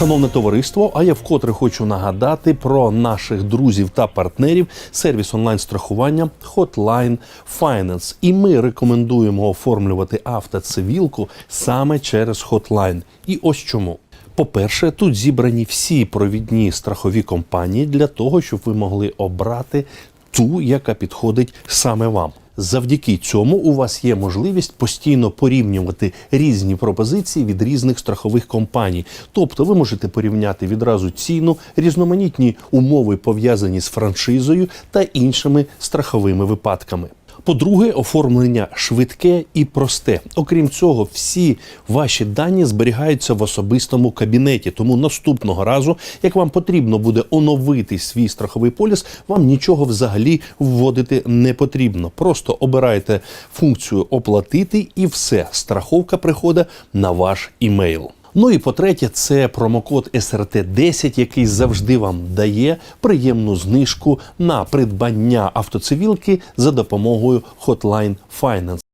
Шановне товариство, а я вкотре хочу нагадати про наших друзів та партнерів сервіс онлайн-страхування Hotline Finance. І ми рекомендуємо оформлювати автоцивілку саме через Hotline. І ось чому. По-перше, тут зібрані всі провідні страхові компанії для того, щоб ви могли обрати ту, яка підходить саме вам. Завдяки цьому у вас є можливість постійно порівнювати різні пропозиції від різних страхових компаній. Тобто ви можете порівняти відразу ціну, різноманітні умови пов'язані з франшизою та іншими страховими випадками. По-друге, оформлення швидке і просте. Окрім цього, всі ваші дані зберігаються в особистому кабінеті. Тому наступного разу, як вам потрібно буде оновити свій страховий поліс, вам нічого взагалі вводити не потрібно. Просто обирайте функцію оплатити і все. Страховка приходить на ваш імейл. Ну і по-третє, це промокод СРТ10, який завжди вам дає приємну знижку на придбання автоцивілки за допомогою Hotline Finance.